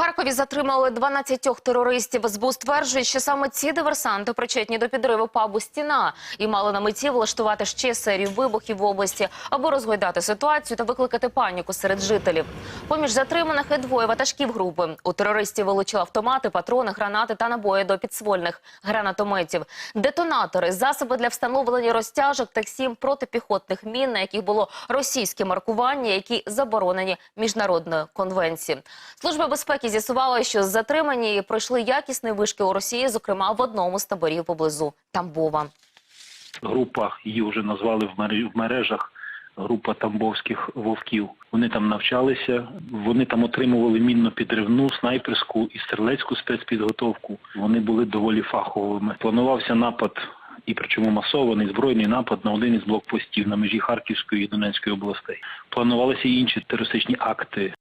Харкові затримали 12 терористів. СБУ стверджує, що саме ці диверсанти причетні до підриву пабу «Стіна» і мали на меті влаштувати ще серію вибухів в області, аби розгойдати ситуацію та викликати паніку серед жителів. Поміж затриманих і двоє ватажків групи. У терористів вилучили автомати, патрони, гранати та набої до підствольних гранатометів, детонатори, засоби для встановлення розтяжок та сім протипіхотних мін, на яких було російське маркування, які заборонені міжнародною конвенцією. Служба безпеки з'ясувала, що затримані пройшли якісні вишки у Росії, зокрема в одному з таборів поблизу Тамбова. група, її вже назвали в мережах. Група тамбовських вовків. Вони там навчалися, вони там отримували мінно-підривну, снайперську і стрілецьку спецпідготовку. Вони були доволі фаховими. Планувався напад, і причому масований збройний напад на один із блокпостів на межі Харківської і Донецької областей. Планувалися і інші терористичні акти.